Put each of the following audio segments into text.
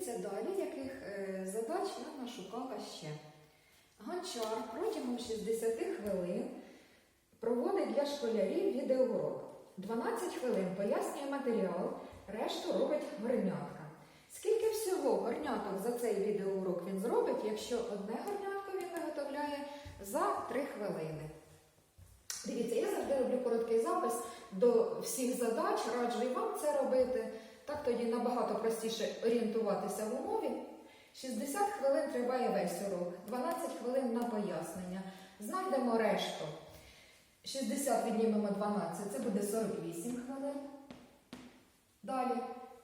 Дивіться далі, яких е, задач я нашукала ще. Гончар протягом 60 хвилин проводить для школярів відеоурок. 12 хвилин пояснює матеріал, решту робить горнятка. Скільки всього горняток за цей відеоурок він зробить, якщо одне горнятко він виготовляє за 3 хвилини? Дивіться, я завжди роблю короткий запис до всіх задач, раджу і вам це робити. Так тоді набагато простіше орієнтуватися в умові. 60 хвилин триває весь урок, 12 хвилин на пояснення. Знайдемо решту. 60 віднімемо 12, це буде 48 хвилин. Далі.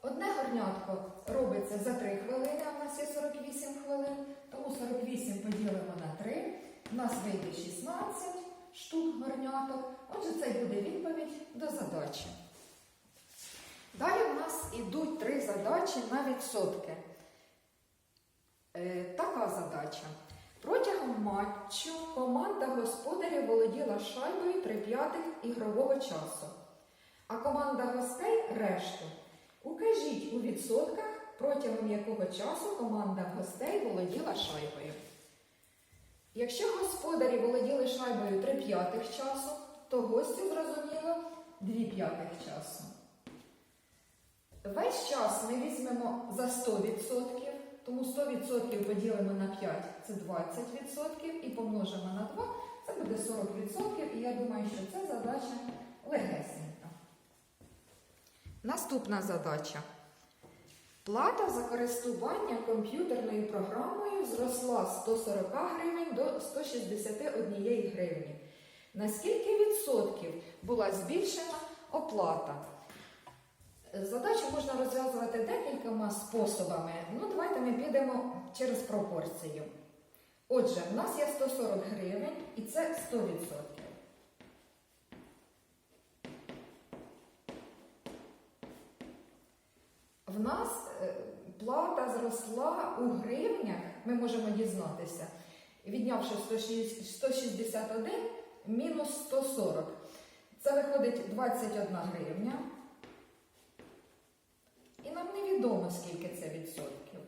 Одне горнятко робиться за 3 хвилини, а в нас є 48 хвилин. Тому 48 поділимо на 3. У нас вийде 16 штук горняток. Отже, це буде відповідь до задачі. Далі в нас ідуть три задачі на відсотки. Е, така задача. Протягом матчу команда господарів володіла шайбою 3 п'ятих ігрового часу, а команда гостей решту. Укажіть у відсотках, протягом якого часу команда гостей володіла шайбою. Якщо господарі володіли шайбою 3 п'ятих часу, то гості, зрозуміло, 2 п'ятих часу. Весь час ми візьмемо за 100%, тому 100% поділимо на 5 це 20% і помножимо на 2, це буде 40%, і я думаю, що це задача легесенька. Наступна задача. Плата за користування комп'ютерною програмою зросла з 140 гривень до 161 гривні. На скільки відсотків була збільшена оплата? Задачу можна розв'язувати декількома способами. Ну, давайте ми підемо через пропорцію. Отже, в нас є 140 гривень і це 100%. В нас е, плата зросла у гривнях, ми можемо дізнатися, віднявши 161 мінус 140. Це виходить 21 гривня. Невідомо, скільки це відсотків.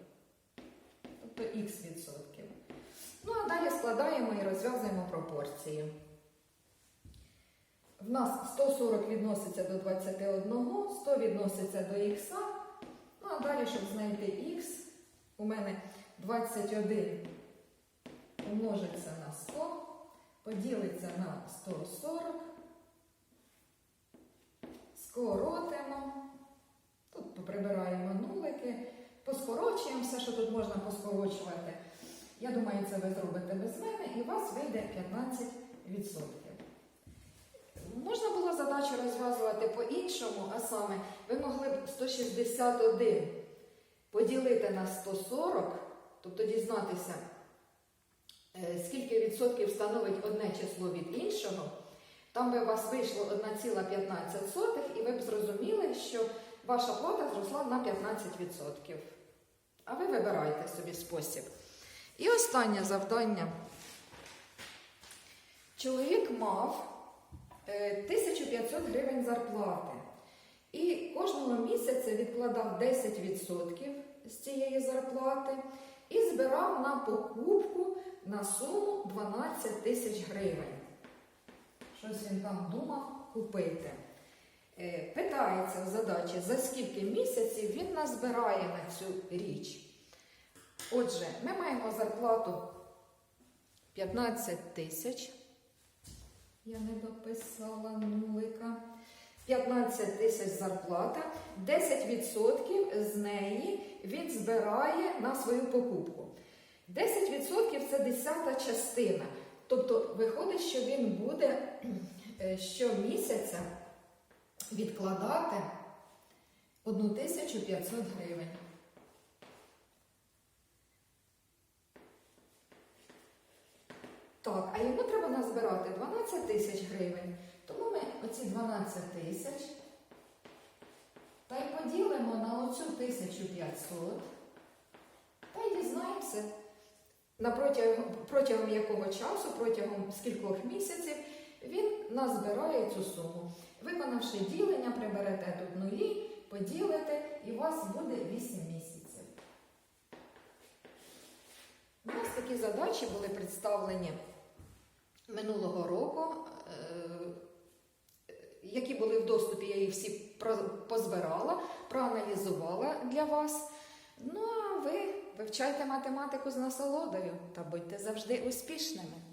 Тобто х відсотків. Ну, а далі складаємо і розв'язуємо пропорції. В нас 140 відноситься до 21, 100 відноситься до х. Ну, а далі, щоб знайти х, у мене 21 умножиться на 100, поділиться на 140, скоротимо. Тут поприбираємо нулики, поскорочуємо все, що тут можна поскорочувати. Я думаю, це ви зробите без мене, і у вас вийде 15%. Можна було задачу розв'язувати по-іншому, а саме ви могли б 161 поділити на 140, тобто дізнатися, е, скільки відсотків становить одне число від іншого. Там би у вас вийшло 1,15, і ви б зрозуміли, що ваша плата зросла на 15%. А ви вибирайте собі спосіб. І останнє завдання. Чоловік мав е, 1500 гривень зарплати. І кожного місяця відкладав 10% з цієї зарплати і збирав на покупку на суму 12 тисяч гривень. Щось він там думав купити. Е, Питається в задачі, за скільки місяців він назбирає на цю річ. Отже, ми маємо зарплату 15 тисяч. Я не дописала нулика. 15 тисяч зарплата, 10% з неї він збирає на свою покупку. 10% це десята частина. Тобто виходить, що він буде е, щомісяця відкладати 1500 гривень. Так, а йому треба назбирати 12 тисяч гривень. Тому ми оці 12 тисяч та й поділимо на оцю 1500 та й дізнаємося, протягом, протягом якого часу, протягом скількох місяців він назбирає цю суму. Виконавши ділення, приберете тут нулі, поділите, і у вас буде 8 місяців. такі задачі були представлені минулого року, е, які були в доступі, я їх всі позбирала, проаналізувала для вас. Ну а ви вивчайте математику з насолодою та будьте завжди успішними.